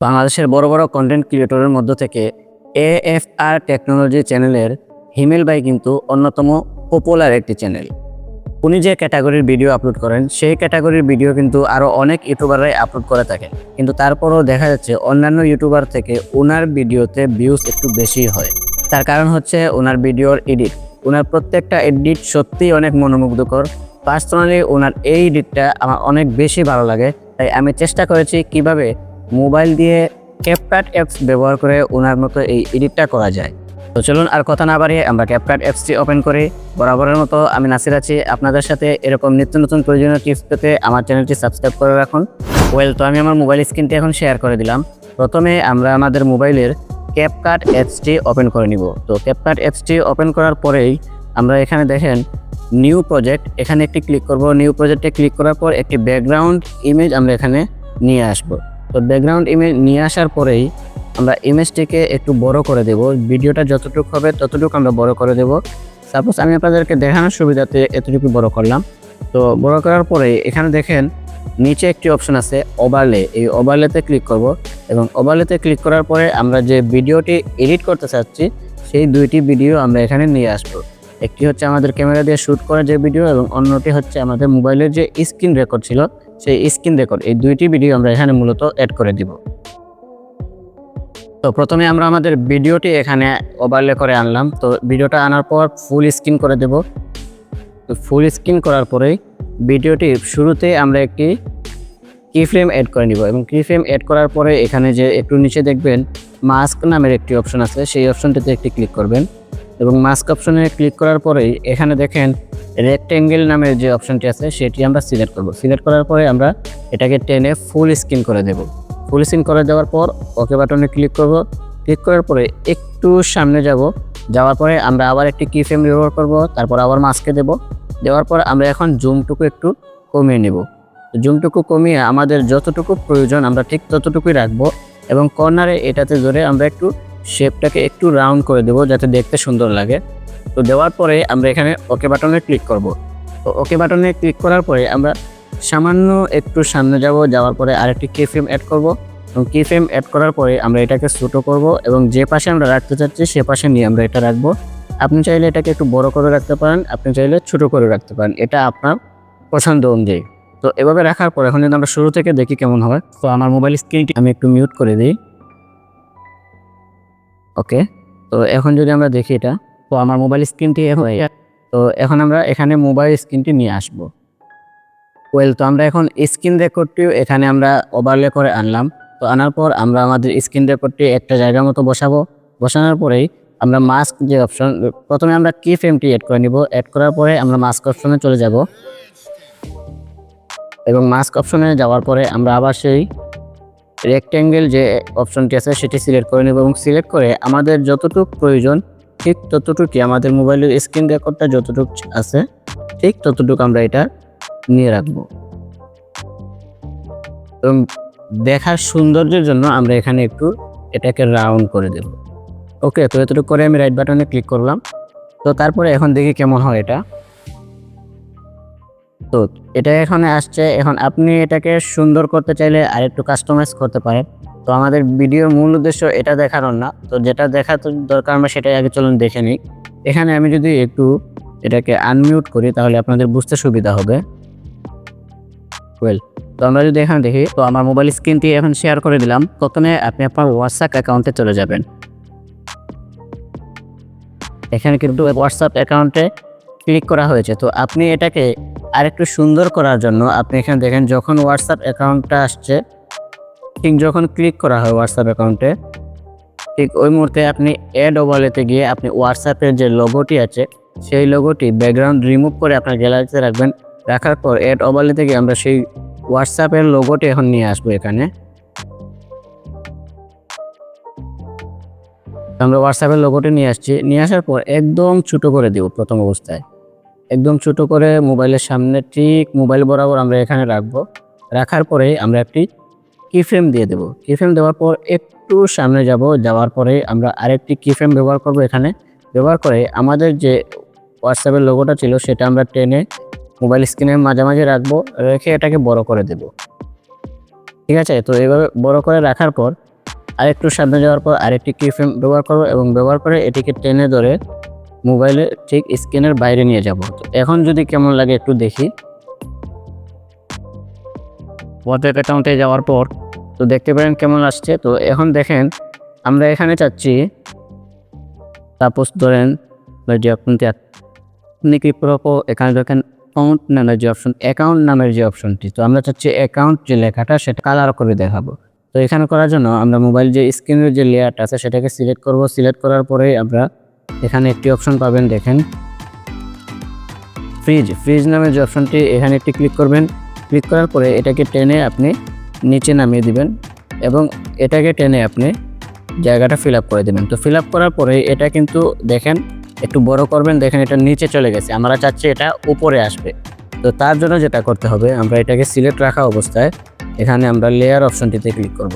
বাংলাদেশের বড় বড় কন্টেন্ট ক্রিয়েটরের মধ্য থেকে এএফআর টেকনোলজি চ্যানেলের হিমেল ভাই কিন্তু অন্যতম পপুলার একটি চ্যানেল উনি যে ক্যাটাগরির ভিডিও আপলোড করেন, সেই ক্যাটাগরির ভিডিও কিন্তু আরও অনেক ইউটিউবাররাই আপলোড করে থাকেন। কিন্তু তারপরেও দেখা যাচ্ছে অন্যান্য ইউটিউবার থেকে ওনার ভিডিওতে ভিউজ একটু বেশি হয়। তার কারণ হচ্ছে ওনার ভিডিওর এডিট ওনার প্রত্যেকটা এডিট সত্যিই অনেক মনোমুগ্ধকর। পার্সোনালি ওনার এই এডিটটা আমার অনেক বেশি ভালো লাগে। তাই আমি চেষ্টা করেছি কীভাবে মোবাইল দিয়ে ক্যাপকাট অ্যাপস ব্যবহার করে ওনার মতো এই এডিটটা করা যায়। তো চলুন আর কথা না বাড়িয়ে আমরা ক্যাপকাট অ্যাপসটি ওপেন করি। বরাবরের মতো আমি নাসির আছি। আপনাদের সাথে এরকম নিত্য নতুন প্রয়োজনীয় টিপস পেতে আমার চ্যানেলটি সাবস্ক্রাইব করে রাখুন। ওয়েল তো আমি আমার মোবাইল স্ক্রিনটি এখন শেয়ার করে দিলাম। প্রথমে আমরা আমাদের মোবাইলের ক্যাপকাট অ্যাপসটি ওপেন করে নিব। তো ক্যাপকাট অ্যাপসটি ওপেন করার পরেই আমরা এখানে দেখেন নিউ প্রজেক্ট এখানে একটি ক্লিক করব। নিউ প্রজেক্টে ক্লিক করার পর একটি ব্যাকগ্রাউন্ড ইমেজ আমরা এখানে নিয়ে আসব। তো ব্যাকগ্রাউন্ড ইমেজ নিয়ে আসার পরেই আমরা ইমেজটিকে একটু বড় করে দেব। ভিডিওটা যতটুকু হবে ততটুকু আমরা বড় করে দেব। সাপোজ আমি আপনাদেরকে দেখানোর সুবিধাতে এতটুকু বড় করলাম। তো বড় করার পরে এখানে দেখেন নিচে একটি অপশন আছে ওভারলে এই ওভারলেতে ক্লিক করব এবং ওভারলেতে ক্লিক করার পরে আমরা যে ভিডিওটি এডিট করতে চাচ্ছি, সেই দুইটি ভিডিও আমরা এখানে নিয়ে আসব। একটি হচ্ছে আমাদের ক্যামেরা দিয়ে শ্যুট করা যে ভিডিও এবং অন্যটি হচ্ছে আমাদের মোবাইলের যে স্ক্রিন রেকর্ড ছিল সেই স্ক্রিন রেকর্ড এই দুইটি ভিডিও আমরা এখানে মূলত অ্যাড করে দিব। তো প্রথমে আমরা আমাদের ভিডিওটি এখানে ওভারলে করে আনলাম। তো ভিডিওটা আনার পর ফুল স্ক্রিন করে দেব। তো ফুল স্ক্রিন করার পরেই ভিডিওটির শুরুতে আমরা একটি কি ফ্রেম অ্যাড করে নিব এবং কি ফ্রেম অ্যাড করার পরে এখানে যে একটু নিচে দেখবেন মাস্ক নামের একটি অপশন আছে। সেই অপশনটিতে একটি ক্লিক করবেন এবং মাস্ক অপশনে ক্লিক করার পরেই এখানে দেখেন রেক্টেঙ্গেল নামের যে অপশনটি আছে, সেটি আমরা সিলেক্ট করব। সিলেক্ট করার পরে আমরা এটাকে টেনে ফুল স্ক্রিন করে দেব। ফুল স্ক্রিন করে দেওয়ার পর ওকে বাটনে ক্লিক করব। ক্লিক করার পরে একটু সামনে যাব। যাওয়ার পরে আমরা আবার একটি কি ফ্রেম ব্যবহার করব, তারপর আবার মাস্কে দেব। দেওয়ার পর আমরা এখন জুমটুকু একটু কমিয়ে নেব। জুমটুকু কমিয়ে আমাদের যতটুকু প্রয়োজন আমরা ঠিক ততটুকুই রাখব এবং কর্নারে এটাতে ধরে আমরা একটু শেপটাকে একটু রাউন্ড করে দেবো, যাতে দেখতে সুন্দর লাগে। তো দেওয়ার পরে আমরা এখানে ওকে বাটনে ক্লিক করব। তো ওকে বাটনে ক্লিক করার পরে আমরা সামান্য একটু সামনে যাব, যাওয়ার পরে আরেকটি কি ফ্রেম অ্যাড করব। এবং কি ফ্রেম অ্যাড করার পরে আমরা এটাকে ছোটো করব এবং যে পাশে আমরা রাখতে চাচ্ছি, সে পাশে নিয়ে আমরা এটা রাখব। আপনি চাইলে এটাকে একটু বড় করে রাখতে পারেন, আপনি চাইলে ছোট করে রাখতে পারেন, এটা আপনার পছন্দ অনুযায়ী। তো এভাবে রাখার পর এখন যদি আমরা শুরু থেকে দেখি কেমন হয়। তো আমার মোবাইল স্ক্রিনটি আমি একটু মিউট করে দিই। ওকে তো এখন যদি আমরা দেখি এটা তো আমার মোবাইল স্ক্রিনটি এখন তো এখন আমরা এখানে মোবাইল স্ক্রিনটি নিয়ে আসব। ওয়েল তো আমরা এখন স্ক্রিন রেকর্ডটিও এখানে আমরা ওভারলে করে আনলাম। তো আনার পর আমরা আমাদের স্ক্রিন রেকর্ডটি একটা জায়গার মতো বসাবো। বসানোর পরেই আমরা মাস্ক যে অপশন প্রথমে আমরা কি ফ্রেমটি অ্যাড করে নিব। অ্যাড করার পরে আমরা মাস্ক অপশনে চলে যাব। এবং মাস্ক অপশনে যাওয়ার পরে আমরা আবার সেই রেক্ট্যাঙ্গেল যে অপশনটি আছে সেটি সিলেক্ট করে নেব এবং সিলেক্ট করে আমাদের যতটুকু প্রয়োজন ঠিক ততটুকুই আমাদের মোবাইলের স্ক্রিন রেকর্ডটা যতটুকু আছে, ঠিক ততটুকু আমরা এটা নিয়ে রাখব। এবং দেখার সৌন্দর্যের জন্য আমরা এখানে একটু এটাকে রাউন্ড করে দেব। ওকে তো এতটুকু করে আমি রাইট বাটনে ক্লিক করলাম। তো তারপরে এখন দেখি কেমন হয় এটা। তো এটা এখানে আসছে। এখন আপনি এটাকে সুন্দর করতে চাইলে আর একটু কাস্টমাইজ করতে পারেন। তো আমাদের ভিডিওর মূল উদ্দেশ্য এটা দেখানোর না। তো যেটা দেখার তো দরকার আমরা সেটাই আগে চলুন দেখে নিই। এখানে আমি যদি একটু এটাকে আনমিউট করি তাহলে আপনাদের বুঝতে সুবিধা হবে। ওয়েল তো আমরা যদি এখানে দেখি, তো আমার মোবাইল স্ক্রিনটি এখন শেয়ার করে দিলাম। প্রথমে আপনি আপনার হোয়াটসঅ্যাপ অ্যাকাউন্টে চলে যাবেন। এখানে কিন্তু হোয়াটসঅ্যাপ অ্যাকাউন্টে ক্লিক করা হয়েছে। তো আপনি এটাকে আরেকটু সুন্দর করার জন্য আপনি এখানে দেখেন, যখন হোয়াটসঅ্যাপ অ্যাকাউন্টটা আসছে ঠিক যখন ক্লিক করা হয় হোয়াটসঅ্যাপ অ্যাকাউন্টে ঠিক ওই মুহূর্তে আপনি অ্যাড ওভারলেতে গিয়ে আপনি হোয়াটসঅ্যাপের যে লোগোটি আছে, সেই লোগোটি ব্যাকগ্রাউন্ড রিমুভ করে আপনার গ্যালারিতে রাখবেন। রাখার পর অ্যাড ওভারলে থেকে আমরা সেই হোয়াটসঅ্যাপের লোগোটি এখন নিয়ে আসব এখানে। আমরা হোয়াটসঅ্যাপের লোগোটি নিয়ে আসছি। নিয়ে আসার পর একদম ছোটো করে দেব প্রথম অবস্থায়। একদম ছোটো করে মোবাইলের সামনে ঠিক মোবাইল বরাবর আমরা এখানে রাখব। রাখার পরে আমরা একটি কি ফ্রেম দিয়ে দেবো। কি ফ্রেম দেওয়ার পর একটু সামনে যাব, যাওয়ার পরে আমরা আরেকটি কি ফ্রেম ব্যবহার করব এখানে। ব্যবহার করে আমাদের যে হোয়াটসঅ্যাপের লোগোটা ছিল, সেটা আমরা টেনে মোবাইল স্ক্রিনের মাঝামাঝি রাখব, রেখে এটাকে বড় করে দেব। ঠিক আছে? তো এভাবে বড় করে রাখার পর আরেকটু সামনে যাওয়ার পর আরেকটি কি ফ্রেম ব্যবহার করব এবং ব্যবহার করে এটিকে টেনে ধরে মোবাইলে ঠিক স্ক্রিনের বাইরে নিয়ে যাব। এখন যদি কেমন লাগে একটু দেখি। হোয়াটসঅ্যাপ অ্যাকাউন্টে যাওয়ার পর, তো দেখতে পারেন কেমন আসছে। তো এখন দেখেন, আমরা এখানে চাচ্ছি সাপোজ ধরেন যে আপনি আপনি কি প্রপো এখানে দেখেন অ্যাকাউন্ট নামের যে অপশন অ্যাকাউন্ট নামের যে অপশনটি তো আমরা চাচ্ছি অ্যাকাউন্ট যে লেখাটা, সেটা কালার করে দেখাবো। তো এখানে করার জন্য আমরা মোবাইল যে স্ক্রিনের যে লেয়ারটা আছে, সেটাকে সিলেক্ট করব। সিলেক্ট করার পরে আমরা এখানে একটি অপশন পাবেন, দেখেন। ফ্রিজ ফ্রিজ নামের যে অপশনটি এখানে একটি ক্লিক করবেন। ক্লিক করার পরে এটাকে টেনে আপনি নিচে নামিয়ে দিবেন এবং এটাকে টেনে আপনি জায়গাটা ফিল করে দেবেন। তো ফিল করার পরে এটা কিন্তু দেখেন একটু বড় করবেন, দেখেন এটা নিচে চলে গেছে। আমরা চাচ্ছি এটা উপরে আসবে। তো তার জন্য যেটা করতে হবে, আমরা এটাকে সিলেক্ট রাখা অবস্থায় এখানে আমরা লেয়ার অপশনটিতে ক্লিক করব।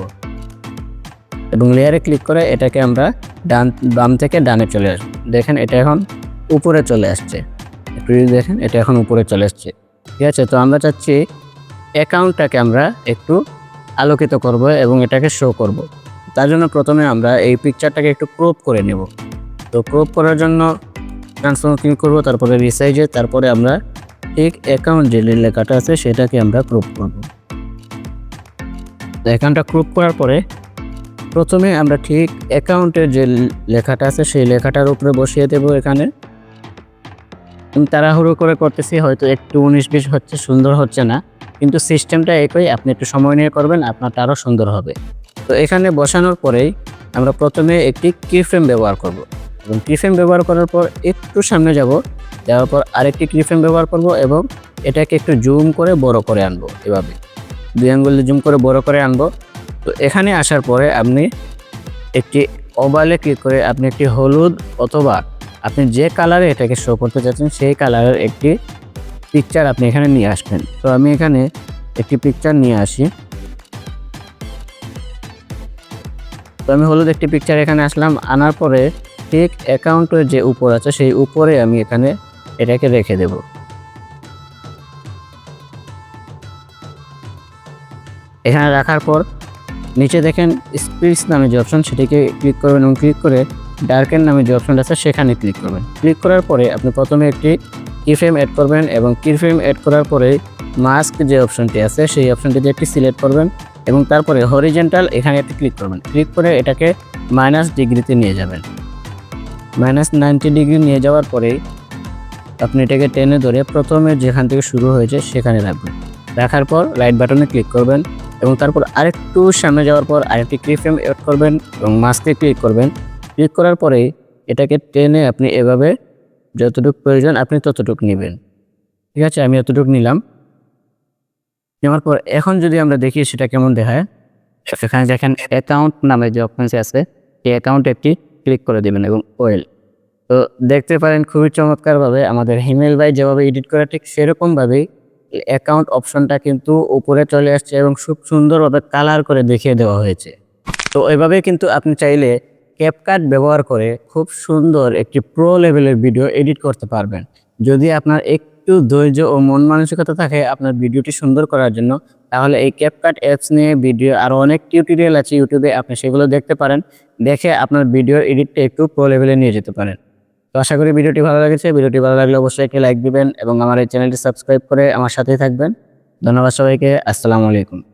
এবং লেয়ারে ক্লিক করে এটাকে আমরা ডান, বাম থেকে ডানে চলে আসব দেখেন এটা এখন উপরে চলে আসছে। একটু দেখেন, এটা এখন উপরে চলে আসছে। ঠিক আছে? তো আমরা চাচ্ছি অ্যাকাউন্টটাকে আমরা একটু আলোকিত করব এবং এটাকে শো করব। তার জন্য প্রথমে আমরা এই পিকচারটাকে একটু ক্রপ করে নেব। তো ক্রপ করার জন্য ট্রান্সফর্ম ক্লিক করব, তারপরে রিসাইজে তারপরে আমরা ঠিক অ্যাকাউন্ট যে লেখাটা আছে সেটাকে আমরা ক্রপ করব। অ্যাকাউন্টটা ক্রপ করার পরে প্রথমে আমরা ঠিক অ্যাকাউন্টের যে লেখাটা আছে সেই লেখাটার উপরে বসিয়ে দেবো এখানে। তাড়াহুড়ো করে করতেছি, হয়তো একটু উনিশ বিশ হচ্ছে, সুন্দর হচ্ছে না। কিন্তু সিস্টেমটা একই, আপনি একটু সময় নিয়ে করবেন, আপনারটা আরও সুন্দর হবে। তো এখানে বসানোর পরেই আমরা প্রথমে একটি কিফ্রেম ব্যবহার করব। এবং কিফ্রেম ব্যবহার করার পর একটু সামনে যাব, যাওয়ার পর আরেকটি কিফ্রেম ব্যবহার করব এবং এটাকে একটু জুম করে বড় করে আনব এভাবে। দুই আঙ্গুল জুম করে বড় করে আনব। তো এখানে আসার পরে আপনি একটি ওভালে ক্লিক করে আপনি একটি হলুদ অথবা আপনি যে কালারে এটাকে শো করতে চাচ্ছেন, সেই কালারের একটি পিকচার আপনি এখানে নিয়ে আসবেন। তো আমি এখানে একটি পিকচার নিয়ে আসি। তো আমি হলুদ একটি পিকচার এখানে আসলাম। আনার পরে ঠিক অ্যাকাউন্টের যে উপর আছে, সেই উপরে আমি এখানে এটাকে রেখে দেব। এখানে রাখার পর নিচে দেখেন স্পিরিটস নামে যে অপশন সেটিকে ক্লিক করবেন এবং ক্লিক করে ডার্কের নামে যে অপশনটা আছে, সেখানে ক্লিক করবেন। ক্লিক করার পরে আপনি প্রথমে একটি কিফ্রেম অ্যাড করবেন এবং কিফ্রেম অ্যাড করার পরে মাস্ক যে অপশনটি আছে, সেই অপশনটিতে একটি সিলেক্ট করবেন এবং তারপরে হরিজেন্টাল এখানে একটি ক্লিক করবেন। ক্লিক করে এটাকে মাইনাস ডিগ্রিতে নিয়ে যাবেন। মাইনাস নাইনটি ডিগ্রি নিয়ে যাওয়ার পরেই আপনি এটাকে টেনে ধরে প্রথমে যেখান থেকে শুরু হয়েছে সেখানে রাখবেন। রাখার পর রাইট বাটনে ক্লিক করবেন এবং তারপর আরেকটু সামনে যাওয়ার পর আরেকটি ক্লিফ্রেম অ্যাড করবেন এবং মাস্কে ক্লিক করবেন। ক্লিক করার পরেই এটাকে টেনে আপনি এভাবে যতটুকু প্রয়োজন আপনি ততটুকু নেবেন। ঠিক আছে? আমি এতটুকু নিলাম। নেওয়ার পর এখন যদি আমরা দেখি সেটা কেমন দেখায়। সেখানে দেখেন অ্যাকাউন্ট নামে যে অপশনস আছে, সেই অ্যাকাউন্ট একটি ক্লিক করে দেবেন এবং ওয়েল তো দেখতে পারেন খুবই চমৎকারভাবে আমাদের হিমেল ভাই যেভাবে এডিট করে, ঠিক সেরকমভাবেই অ্যাকাউন্ট অপশনটা কিন্তু উপরে চলে আসছে এবং খুব সুন্দরভাবে কালার করে দেখিয়ে দেওয়া হয়েছে। তো এভাবে কিন্তু আপনি চাইলে ক্যাপকাট ব্যবহার করে খুব সুন্দর একটি প্রো লেভেলের ভিডিও এডিট করতে পারবেন। যদি আপনার একটু ধৈর্য ও মন মানসিকতা থাকে আপনার ভিডিওটি সুন্দর করার জন্য, তাহলে এই ক্যাপকাট অ্যাপস নিয়ে ভিডিও আরও অনেক টিউটোরিয়াল আছে ইউটিউবে আপনি সেগুলো দেখতে পারেন। দেখে আপনার ভিডিওর এডিটটা একটু প্রো লেভেলে নিয়ে যেতে পারেন। তো আশা করি ভিডিওটি ভালো লেগেছে। ভিডিওটি ভালো লাগলে অবশ্যই একটি লাইক দিবেন এবং আমার এই চ্যানেলটি সাবস্ক্রাইব করে আমার সাথেই থাকবেন। ধন্যবাদ সবাইকে। আসসালামু আলাইকুম।